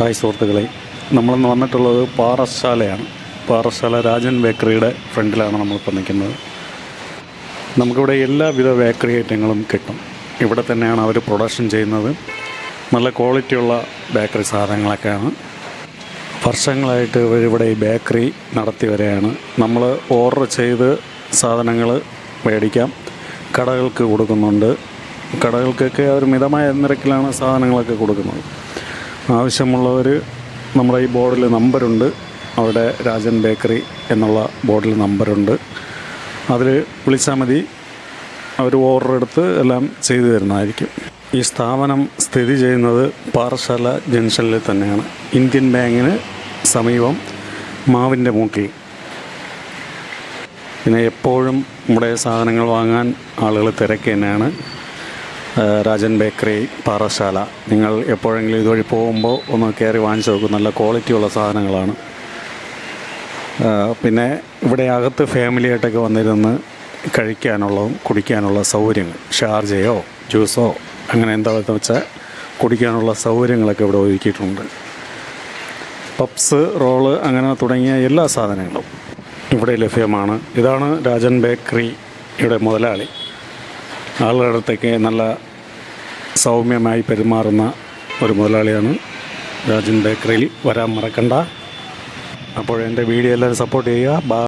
Hi സുഹൃത്തുക്കളെ. നമ്മളിന്ന് വന്നിട്ടുള്ളത് പാറശാലയാണ്. പാറശാല രാജൻ ബേക്കറിയുടെ ഫ്രണ്ടിലാണ് നമ്മളിപ്പോൾ നിൽക്കുന്നത്. നമുക്കിവിടെ എല്ലാവിധ ബേക്കറി ഐറ്റങ്ങളും കിട്ടും. ഇവിടെ തന്നെയാണ് അവർ പ്രൊഡക്ഷൻ ചെയ്യുന്നത്. നല്ല ക്വാളിറ്റിയുള്ള ബേക്കറി സാധനങ്ങളൊക്കെയാണ്. വർഷങ്ങളായിട്ട് ഇവരിവിടെ ഈ ബേക്കറി നടത്തി വരികയാണ്. നമ്മൾ ഓർഡർ ചെയ്ത് സാധനങ്ങൾ മേടിക്കാം. കടകൾക്ക് കൊടുക്കുന്നുണ്ട്. കടകൾക്കൊക്കെ അവർ മിതമായ നിരക്കിലാണ് സാധനങ്ങളൊക്കെ കൊടുക്കുന്നത്. ആവശ്യമുള്ളവർ നമ്മുടെ ഈ ബോർഡിൽ നമ്പറുണ്ട് അവിടെ രാജൻ ബേക്കറി എന്നുള്ള ബോർഡിൽ നമ്പറുണ്ട് അതിൽ വിളിച്ചാൽ മതി. അവർ ഓർഡർ എടുത്ത് എല്ലാം ചെയ്തു തരുന്നതായിരിക്കും. ഈ സ്ഥാപനം സ്ഥിതി ചെയ്യുന്നത് പാറശാല ജംഗ്ഷനിൽ തന്നെയാണ്. ഇന്ത്യൻ ബാങ്കിന് സമീപം മാവിന്റെ മൂട്ടിൽ പിന്നെ എപ്പോഴും നമ്മുടെ സാധനങ്ങൾ വാങ്ങാൻ ആളുകൾ തിരക്ക് തന്നെയാണ്. രാജൻ ബേക്കറി പാറശാല. നിങ്ങൾ എപ്പോഴെങ്കിലും ഇതുവഴി പോകുമ്പോൾ ഒന്ന് കയറി വാങ്ങിച്ചു നോക്കും. നല്ല ക്വാളിറ്റി ഉള്ള സാധനങ്ങളാണ്. പിന്നെ ഇവിടെ അകത്ത് ഫാമിലിയായിട്ടൊക്കെ വന്നിരുന്ന് കഴിക്കാനുള്ളതും കുടിക്കാനുള്ള സൗകര്യങ്ങൾ. ഷാർജയോ ജ്യൂസോ അങ്ങനെ എന്താണെന്ന് വെച്ചാൽ കുടിക്കാനുള്ള സൗകര്യങ്ങളൊക്കെ ഇവിടെ ഒരുക്കിയിട്ടുണ്ട്. പപ്സ് റോൾ അങ്ങനെ തുടങ്ങിയ എല്ലാ സാധനങ്ങളും ഇവിടെ ലഭ്യമാണ്. ഇതാണ് രാജൻ ബേക്കറിയുടെ മുതലാളി. ആളുകളുടെ അടുത്തേക്ക് നല്ല സൗമ്യമായി പെരുമാറുന്ന ഒരു മുതലാളിയാണ് രാജൻ ബേക്കറിയിൽ വരാൻ മറക്കണ്ട. അപ്പോൾ എന്റെ വീഡിയോ എല്ലാവരും സപ്പോർട്ട് ചെയ്യുക.